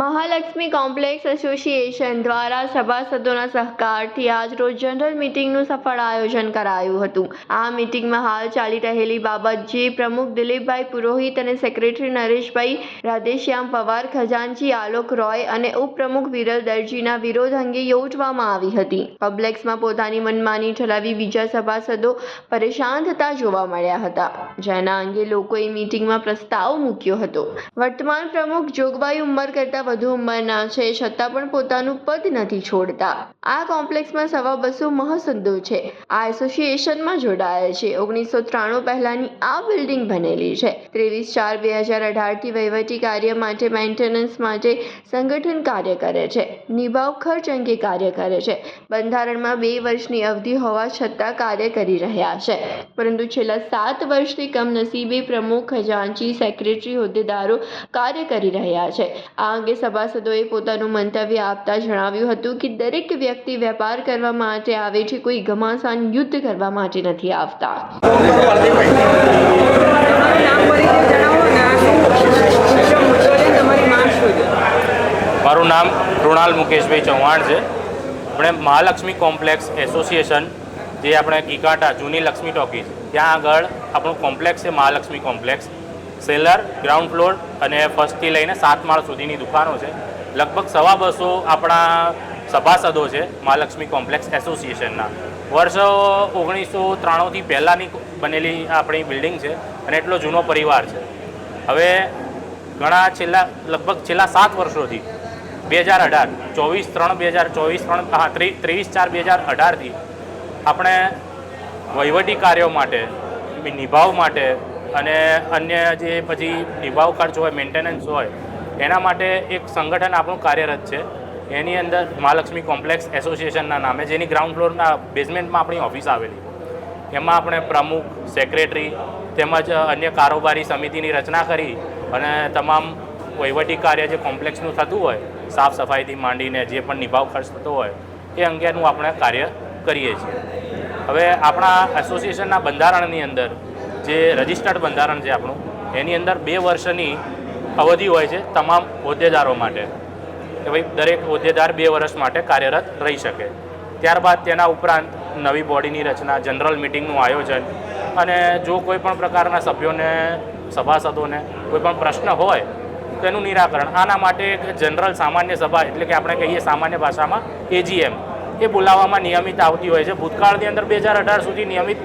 Mahalakshmi complex association દ્વારા સભાસદોના સહકારથી આજરોજ જનરલ મિટિંગનું સફળ આયોજન કરાયું હતું. આ મિટિંગમાં હાલ ચાલી રહેલી બાબત જે પ્રમુખ દિલીપભાઈ પુરોહિત અને સેક્રેટરી નરેશભાઈ રાધેશ્યામ પવાર ખજાનચી આલોક રોય અને ઉપપ્રમુખ વિરલ દરજીના વિરોધ અંગે યોજવામાં આવી હતી. કોમ્પ્લેક્સમાં પોતાની મનમાની ચલાવી બીજા સભાસદો પરેશાન થતા જોવા મળ્યા હતા. જેના અંગે લોકોએ મિટિંગમાં પ્રસ્તાવ મૂક્યો હતો. વર્તમાન પ્રમુખ જોગવાઈ ઉંમર કરતાં વધુ ઉંમરના છે, છતાં પણ પોતાનું પદ નથી છોડતા. આ કોમ્પ્લેક્સમાં સવા બસો મહાસદો છે. આ એસોસિએશનમાં જોડાયેલ છે. ઓગણીસો ત્રાણું પહેલાંની આ બિલ્ડિંગ બનેલી છે. ત્રેવીસ ચાર બે હજાર અઢારથી વહીવટી કાર્ય માટે મેન્ટેનન્સ માટે સંગઠન કાર્ય કરે છે. નિભાવ ખર્ચ અંગે કાર્ય કરે છે. બંધારણમાં બે વર્ષની અવધિ હોવા છતાં કાર્ય કરી રહ્યા છે. પરંતુ છેલ્લા સાત વર્ષથી કમનસીબે પ્રમુખ ખજાનચી સેક્રેટરી હોદ્દેદારો કાર્ય કરી રહ્યા છે. આ અંગે સભાસદોએ પોતાનું મંતવ્ય આપતા જણાવ્યું હતું કે દરેક વ્યક્તિ વેપાર કરવા માટે આવે છે, કોઈ ઘમાસાન યુદ્ધ કરવા માટે નથી આવતા. મારું નામ કૃણાલ મુકેશભાઈ ચૌહાણ છે. આપણે મહાલક્ષ્મી કોમ્પ્લેક્સ એસોસિએશન, જે આપણે ગીકાટા જૂની લક્ષ્મી ટોકીઝ ત્યાં આગળ આપણું કોમ્પ્લેક્સ છે Mahalakshmi complex. Cellar ground floor અને ફર્સ્ટથી લઈને સાત માળ સુધીની દુકાનો છે. લગભગ સવા બસો આપણા સભાસદો છે મહાલક્ષ્મી કોમ્પ્લેક્સ એસોસિએશનના. વર્ષો ઓગણીસો ત્રાણુંથી પહેલાંની બનેલી આપણી બિલ્ડિંગ છે અને એટલો જૂનો પરિવાર છે. હવે ઘણા છેલ્લા, લગભગ છેલ્લા સાત વર્ષોથી બે હજાર અઢાર, ચોવીસ ત્રણ બે હજાર ચોવીસ ત્રણ, હા ત્રેવીસ ચાર બે હજાર અઢારથી આપણે વહીવટી કાર્યો માટે, નિભાવ માટે અને અન્ય જે પછી નિભાવ ખર્ચ હોય મેન્ટેનન્સ હોય, એના માટે એક સંગઠન આપણું કાર્યરત છે. એની અંદર મહાલક્ષ્મી કોમ્પ્લેક્સ એસોસિએશનના નામે, જેની ગ્રાઉન્ડ ફ્લોરના બેઝમેન્ટમાં આપણી ઓફિસ આવેલી. એમાં આપણે પ્રમુખ, સેક્રેટરી તેમજ અન્ય કારોબારી સમિતિની રચના કરી અને તમામ વહીવટી કાર્ય જે કોમ્પ્લેક્સનું થતું હોય, સાફ સફાઈથી માંડીને જે પણ નિભાવ ખર્ચ થતો હોય, એ અંગેનું આપણે કાર્ય કરીએ છીએ. હવે આપણા એસોસિએશનના બંધારણની અંદર જે રજિસ્ટર્ડ બંધારણ છે આપણું, એની અંદર બે વર્ષની અવધિ હોય છે તમામ હોદ્દેદારો માટે. કે ભાઈ, દરેક હોદ્દેદાર બે વર્ષ માટે કાર્યરત રહી શકે. ત્યારબાદ તેના ઉપરાંત નવી બોડીની રચના, જનરલ મિટિંગનું આયોજન અને જો કોઈ પણ પ્રકારના સભ્યોને, સભાસદોને કોઈ પણ પ્રશ્ન હોય તેનું નિરાકરણ. આના માટે એક જનરલ સામાન્ય સભા, એટલે કે આપણે કહીએ સામાન્ય ભાષામાં એજીએમ એ બોલાવવામાં નિયમિત આવતી હોય છે. ભૂતકાળની અંદર બે હજાર અઢાર સુધી નિયમિત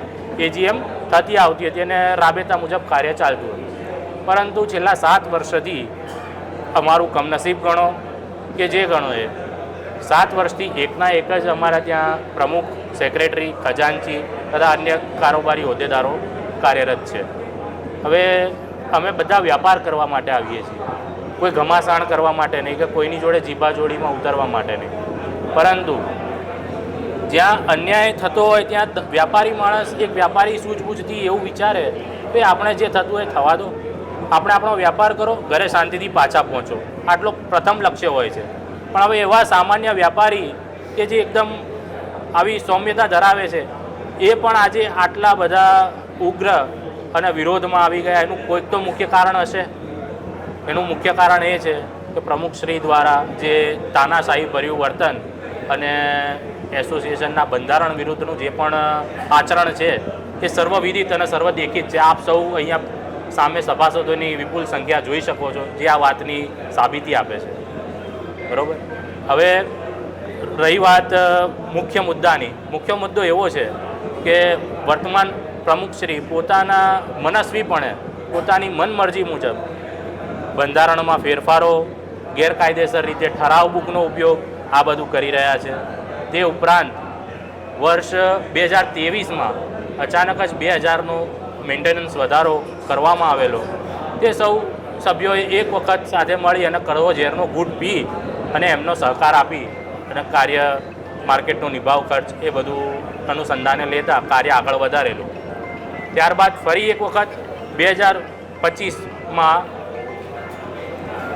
એજીએમ થતી આવતી હતી અને રાબેતા મુજબ કાર્ય ચાલતું હતું. પરંતુ છેલ્લા સાત વર્ષથી અમારું કમનસીબ ગણો કે જે ગણો એ, સાત વર્ષથી એકના એક જ અમારા ત્યાં પ્રમુખ, સેક્રેટરી, ખજાનચી તથા અન્ય કારોબારી હોદ્દેદારો કાર્યરત છે. હવે અમે બધા વ્યાપાર કરવા માટે આવીએ છીએ. કોઈ ઘમાસાણ કરવા માટે નહીં કે કોઈની જોડે જીબાજોડીમાં ઉતરવા માટે નહીં. પરંતુ જ્યાં અન્યાય થતો હોય ત્યાં વ્યાપારી માણસ એક વ્યાપારી સૂઝબૂઝથી એવું વિચારે કે આપણે જે થતું હોય થવા દો. આપણે આપણો વ્યાપાર કરો, ઘરે શાંતિથી પાછા પહોંચો. આટલો પ્રથમ લક્ષ્ય હોય છે. પણ હવે એવા સામાન્ય વ્યાપારી કે જે એકદમ આવી સૌમ્યતા ધરાવે છે, એ પણ આજે આટલા બધા ઉગ્ર અને વિરોધમાં આવી ગયા. એનું કોઈક તો મુખ્ય કારણ હશે. એનું મુખ્ય કારણ એ છે કે પ્રમુખશ્રી દ્વારા જે તાનાશાહી ભર્યું વર્તન અને એસોસિએશનના બંધારણ વિરુદ્ધનું જે પણ આચરણ છે, એ સર્વવિદિત અને સર્વદેખિત છે. આપ સૌ અહીંયા સામે સભાસદોની વિપુલ સંખ્યા જોઈ શકો છો જે આ વાતની સાબિતી આપે છે. બરાબર? હવે રહી વાત મુખ્ય મુદ્દાની. મુખ્ય મુદ્દો એવો છે કે વર્તમાન પ્રમુખશ્રી પોતાના મનસ્વીપણે, પોતાની મનમરજી મુજબ બંધારણમાં ફેરફારો, ગેરકાયદેસર રીતે ઠરાવ બુકનો ઉપયોગ આ બધું કરી રહ્યા છે. તે ઉપરાંત વર્ષ બે હજાર ત્રેવીસમાં અચાનક જ બે હજારનો મેન્ટેનન્સ વધારો કરવામાં આવેલો. તે સૌ સભ્યોએ એક વખત સાથે મળી અને કરવો ઝેરનો ગુટ પી અને એમનો સહકાર આપી અને કાર્ય માર્કેટનો નિભાવ ખર્ચ એ બધું અનુસંધાને લેતા કાર્ય આગળ વધારેલું. ત્યારબાદ ફરી એક વખત બે હજાર પચીસમાં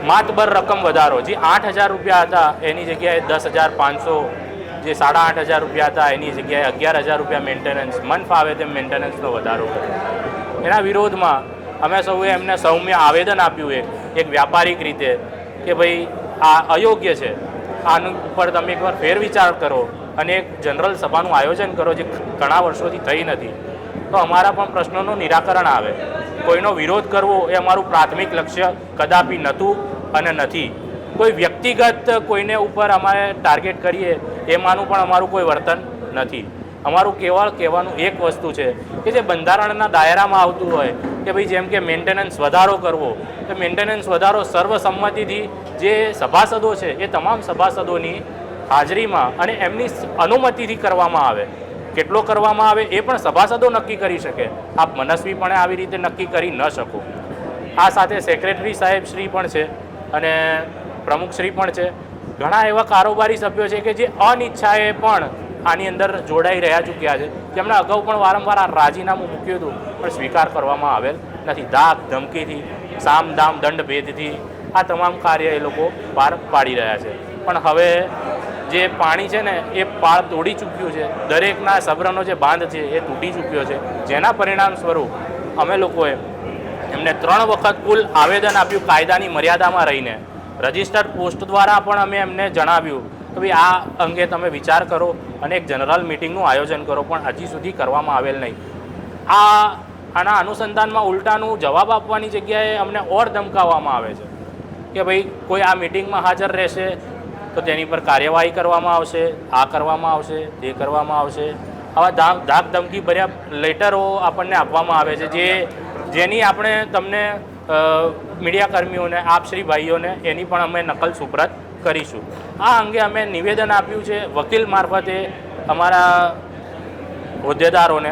માતબર રકમ વધારો, જે આઠ હજાર રૂપિયા હતા, એની જગ્યાએ દસ હજાર પાંચસો જે સાડા આઠ હજાર રૂપિયા હતા, એની જગ્યાએ અગિયાર હજાર રૂપિયા મેન્ટેનન્સ મન ફાવે તેમ મેન્ટેનન્સનો વધારો કર્યો. એના વિરોધમાં અમે સૌએ એમને સૌમ્ય આવેદન આપ્યું એક એક વ્યાપારિક રીતે, કે ભાઈ, આ અયોગ્ય છે. આનું ઉપર તમે એકવાર ફેર વિચાર કરો અને એક જનરલ સભાનું આયોજન કરો જે ઘણા વર્ષોથી થઈ નથી. તો અમારા પણ પ્રશ્નોનું નિરાકરણ આવે. કોઈનો વિરોધ કરવો એ અમારું પ્રાથમિક લક્ષ્ય કદાપી નહોતું અને નથી. કોઈ વ્યક્તિગત કોઈને ઉપર અમારે ટાર્ગેટ કરીએ એમાંનું પણ અમારું કોઈ વર્તન નથી. અમારું કેવળ કહેવાનું એક વસ્તુ છે કે જે બંધારણના દાયરામાં આવતું હોય કે ભાઈ જેમ કે મેન્ટેનન્સ વધારો કરવો, તો મેન્ટેનન્સ વધારો સર્વસંમતિથી જે સભાસદો છે એ તમામ સભાસદોની હાજરીમાં અને એમની અનુમતિથી કરવામાં આવે. કેટલો કરવામાં આવે એ પણ સભાસદો નક્કી કરી શકે. આપ મનસ્વીપણે આવી રીતે નક્કી કરી ન શકો. આ સાથે સેક્રેટરી સાહેબ શ્રી પણ છે અને પ્રમુખ શ્રી પણ છે. ઘણા એવા કારોબારી સભ્યો છે કે જે અનિચ્છાએ પણ આની અંદર જોડાઈ રહ્યા ચૂક્યા છે. જેમણે અગાઉ પણ વારંવાર આ રાજીનામું મૂક્યું હતું, પણ સ્વીકાર કરવામાં આવેલ નથી. દાગ ધમકીથી સામ દામ દંડ ભેદથી આ તમામ કાર્ય એ લોકો પાર પાડી રહ્યા છે. પણ હવે જે પાણી છે ને, એ પાળ તોડી ચૂક્યું છે. દરેકના સબ્રનો જે બાંધ છે, એ તૂટી ચૂક્યો છે. જેના પરિણામ સ્વરૂપ અમે લોકોએ એમને ત્રણ વખત કુલ આવેદન આપ્યું કાયદાની મર્યાદામાં રહીને. રજિસ્ટર્ડ પોસ્ટ દ્વારા પણ અમે એમને જણાવ્યું. કે ભાઈ, આ અંગે તમે વિચાર કરો અને એક જનરલ મિટિંગનું આયોજન કરો, પણ હજી સુધી કરવામાં આવેલ નહીં. આ આના અનુસંધાનમાં ઉલટાનું જવાબ આપવાની જગ્યાએ અમને ઓર ધમકાવવામાં આવે છે કે ભાઈ, કોઈ આ મિટિંગમાં હાજર રહેશે તો તેની પર કાર્યવાહી કરવામાં આવશે, આ કરવામાં આવશે, તે કરવામાં આવશે. આવા ધાક ધાક ધમકી ભર્યા લેટરો આપણને આપવામાં આવે છે, જે જેની આપણે તમને મીડિયાકર્મીઓને આપશ્રી ભાઈઓને એની પણ અમે નકલ સુપરત કરીશું. આ અંગે અમે નિવેદન આપ્યું છે, વકીલ મારફતે અમારા હોદ્દેદારોને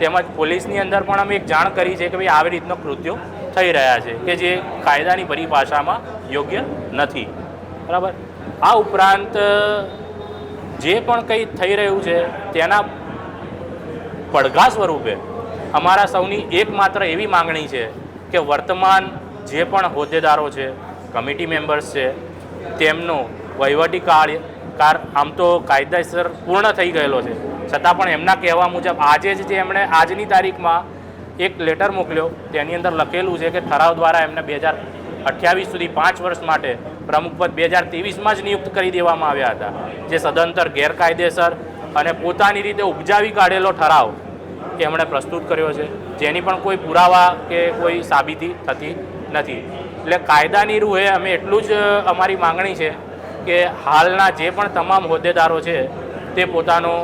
તેમજ પોલીસની અંદર પણ અમે એક જાણ કરી છે કે ભાઈ આવી રીતનો કૃત્યો થઈ રહ્યા છે, કે જે કાયદાની પરિભાષામાં યોગ્ય નથી. બરાબર? આ ઉપરાંત, જે પણ કંઈ થઈ રહ્યું છે, તેના પડઘા સ્વરૂપે અમારા સૌની એકમાત્ર એવી માંગણી છે કે વર્તમાન જે પણ હોદ્દેદારો છે, કમિટી મેમ્બર્સ છે, તેમનો વહીવટી કાર્ય કાર, આમ તો કાયદેસર પૂર્ણ થઈ ગયેલો છે. છતાં પણ એમના કહેવા મુજબ આજે જ જે એમણે આજની તારીખમાં એક લેટર મોકલ્યો, તેની અંદર લખેલું છે કે ઠરાવ દ્વારા એમને બે હજાર અઠ્યાવીસ સુધી પાંચ વર્ષ માટે પ્રમુખપદ બે હજાર ત્રેવીસમાં જ નિયુક્ત કરી દેવામાં આવ્યા હતા. જે સદંતર ગેરકાયદેસર અને પોતાની રીતે ઉપજાવી કાઢેલો ઠરાવ એમણે પ્રસ્તુત કર્યો છે. જેની પણ કોઈ પુરાવા કે કોઈ સાબિતી થતી નથી. એટલે કાયદાની રૂહે અમે એટલું જ અમારી માંગણી છે કે હાલના જે પણ તમામ હોદ્દેદારો છે, તે પોતાનો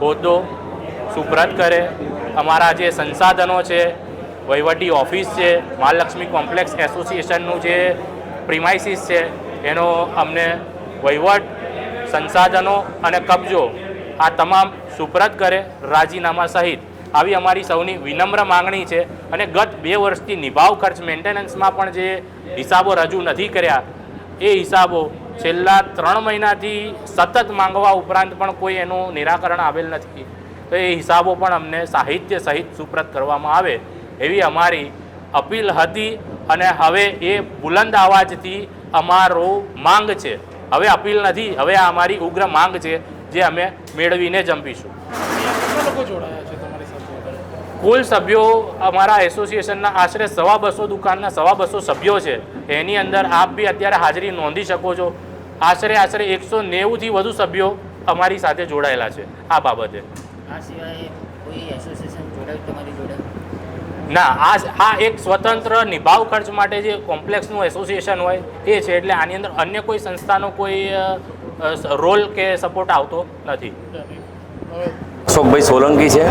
હોદ્દો સુપ્રત કરે. અમારા જે સંસાધનો છે, વહીવટી ઓફિસ છે, મહાલક્ષ્મી કોમ્પ્લેક્સ એસોસિએશનનું જે પ્રિમાઇસીસ છે, એનો અમને વહીવટ, સંસાધનો અને કબજો આ તમામ સુપ્રત કરે રાજીનામા સહિત. આવી અમારી સૌની વિનમ્ર માંગણી છે અને ગત બે વર્ષથી નિભાવ ખર્ચ મેન્ટેનન્સમાં પણ જે હિસાબો રજૂ નથી કર્યા, એ હિસાબો છેલ્લા ત્રણ મહિનાથી સતત માંગવા ઉપરાંત પણ કોઈ એનું નિરાકરણ આવેલ નથી. તો એ હિસાબો પણ અમને સાહિત્ય સહિત સુપ્રત કરવામાં આવે એવી અમારી અપીલ હતી અને હવે એ બુલંદ અવાજથી અમારો માંગ છે. હવે અપીલ નથી, હવે આ અમારી ઉગ્ર માંગ છે જે અમે મેળવીને જંપીશું. લોકો જોડાયા છે કુલ સભ્યો અમારા એસોસિએશનના આશરે સવા બસો દુકાનના સવા બસો સભ્યો છે. એની અંદર આપ બી અત્યારે હાજરી નોંધી શકો છો. આશરે આશરે એકસો નેવુંથી વધુ સભ્યો અમારી સાથે જોડાયેલા છે આ બાબતે. આ સિવાય કોઈ એસોસિએશન જોડાયું તમારી જોડે? ના આ આ એક સ્વતંત્ર નિભાવ ખર્ચ માટે જે કોમ્પ્લેક્સનું એસોસિએશન હોય એ છે એટલે આની અંદર અન્ય કોઈ સંસ્થાનો કોઈ રોલ કે સપોર્ટ આવતો નથી. અશોકભાઈ સોલંકી છે.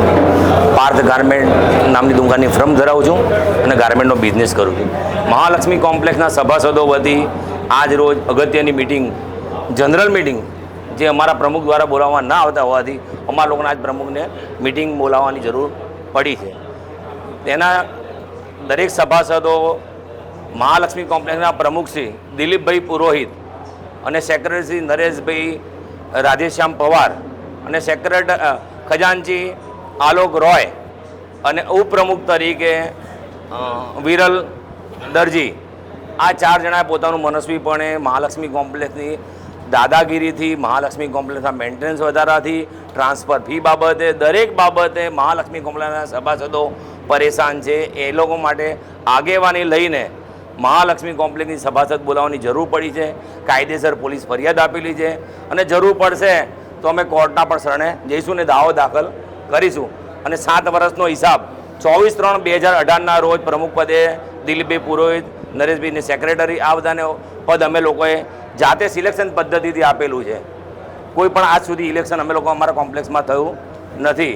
પાર્થ ગાર્મેન્ટ નામની દુકાનની ફર્મ ધરાવું છું અને ગાર્મેન્ટનો બિઝનેસ કરું છું. મહાલક્ષ્મી કોમ્પ્લેક્સના સભાસદો વતી આજ રોજ અગત્યની મિટિંગ જનરલ મિટિંગ જે અમારા પ્રમુખ દ્વારા બોલાવવા ના આવતા હોવાથી અમારા લોકોના આજ પ્રમુખને મિટિંગ બોલાવવાની જરૂર પડી છે. તેના દરેક સભાસદો મહાલક્ષ્મી કોમ્પ્લેક્સના પ્રમુખ શ્રી દિલીપભાઈ પુરોહિત અને સેક્રેટરી શ્રી નરેશભાઈ રાધેશ્યામ પવાર અને સેક્રેટર અ, ખજાનચી આલોક રોય અને ઉપપ્રમુખ તરીકે વિરલ દરજી. આ ચાર જણાએ પોતાનું મનસ્વીપણે મહાલક્ષ્મી કોમ્પ્લેક્સની દાદાગીરીથી, મહાલક્ષ્મી કોમ્પ્લેક્સના મેન્ટેનન્સ વધારાથી, ટ્રાન્સફર ફી બાબતે, દરેક બાબતે મહાલક્ષ્મી કોમ્પ્લેક્સના સભાસદો પરેશાન છે. એ લોકો માટે આગેવાની લઈને મહાલક્ષ્મી કોમ્પ્લેક્સની સભાસદ બોલાવવાની જરૂર પડી છે. કાયદેસર પોલીસ ફરિયાદ આપેલી છે અને જરૂર પડશે તો અમે કોર્ટના પણ શરણે જઈશું ને દાવો દાખલ કરીશું. અને સાત વર્ષનો હિસાબ, ચોવીસ ત્રણ બે હજાર અઢારના રોજ પ્રમુખ પદે દિલીપભાઈ પુરોહિત નરેશભાઈને સેક્રેટરી આ બધાને પદ અમે લોકોએ જાતે સિલેક્શન પદ્ધતિથી આપેલું છે. કોઈ પણ આજ સુધી ઇલેક્શન અમે લોકો અમારા કોમ્પ્લેક્સમાં થયું નથી.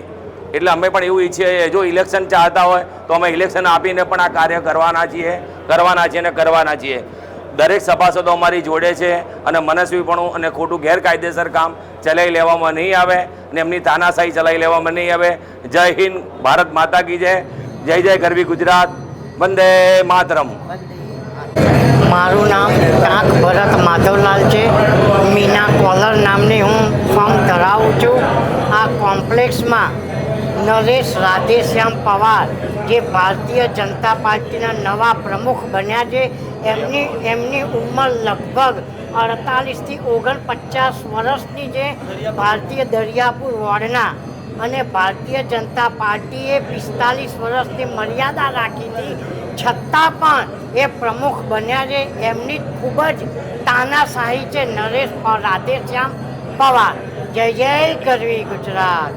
એટલે અમે પણ એવું ઈચ્છીએ જો ઇલેક્શન ચાહતા હોય તો અમે ઇલેક્શન આપીને પણ આ કાર્ય કરવાના છીએ કરવાના છીએ અને કરવાના છીએ. દરેક સભાસદો અમારી જોડે છે અને મનસ્વીપણું અને ખોટું ગેરકાયદેસર કામ ચલાવી લેવામાં નહીં આવે અને એમની તાનાશાહી ચલાવી લેવામાં નહીં આવે. જય હિન્દ, ભારત માતા કી જય. જય જય ગરવી ગુજરાત. વંદે માતરમ. મારું નામ કાંક ભરત માધવલાલ છે. મીના કોલર નામની હું ફોર્મ ધરાવું છું. આ કોમ્પ્લેક્સમાં નરેશ રાધેશ્યામ પવાર, જે ભારતીય જનતા પાર્ટીના નવા પ્રમુખ બન્યા છે. એમની એમની ઉંમર લગભગ અડતાલીસથી ઓગણપચાસ વર્ષની છે ભારતીય દરિયાપુર વોર્ડના અને ભારતીય જનતા પાર્ટીએ પિસ્તાલીસ વર્ષની મર્યાદા રાખી હતી, છતાં પણ એ પ્રમુખ બન્યા છે. એમની ખૂબ જ તાનાશાહી છે. નરેશ રાધેશ્યામ પવાર. જય જય કરવી ગુજરાત.